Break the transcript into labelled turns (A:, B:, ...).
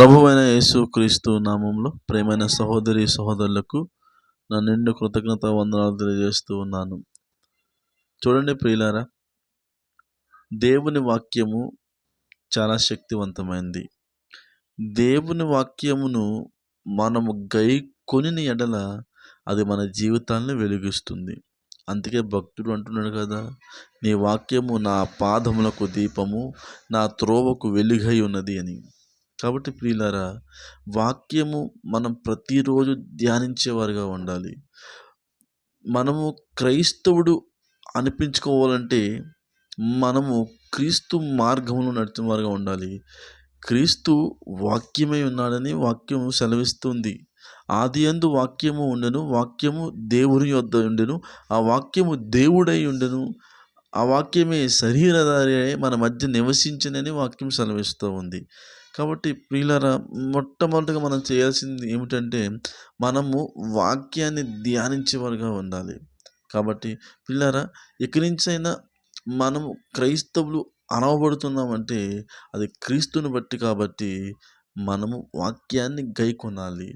A: ప్రభువైన యేసుక్రీస్తు నామంలో ప్రేమైన సహోదరి సహోదరులకు నా నిండు కృతజ్ఞత వందనాలు తెలియజేస్తూ ఉన్నాను. చూడండి ప్రియులారా దేవుని వాక్యము చాలా శక్తివంతమైంది. దేవుని వాక్యమును మనము గై కొని ఎడల అది మన జీవితాన్ని వెలిగిస్తుంది. అందుకే భక్తుడు అంటున్నాడు కదా నీ వాక్యము నా పాదములకు దీపము నా త్రోవకు వెలుగై ఉన్నది అని. కాబట్టి ప్రియులారా వాక్యము మనం ప్రతిరోజు ధ్యానించేవారుగా ఉండాలి. మనము క్రైస్తవుడు అనిపించుకోవాలంటే మనము క్రీస్తు మార్గంలో నడిచిన వారుగా ఉండాలి. క్రీస్తు వాక్యమై ఉన్నాడని వాక్యము సెలవిస్తుంది. ఆది అందు వాక్యము ఉండెను వాక్యము దేవుని యొద్ద ఉండెను ఆ వాక్యము దేవుడై ఉండెను ఆ వాక్యమే శరీరధారి అయి మన మధ్య నివసించనని వాక్యం సెలవిస్తూ ఉంది. కాబట్టి ప్రియులరా మొట్టమొదటిగా మనం చేయాల్సింది ఏమిటంటే మనము వాక్యాన్ని ధ్యానించేవారుగా ఉండాలి. కాబట్టి పిల్లరా ఇక్కడి నుంచైనా మనము క్రైస్తవులు అనవబడుతున్నామంటే అది క్రీస్తుని బట్టి కాబట్టి మనము వాక్యాన్ని గైకొనాలి.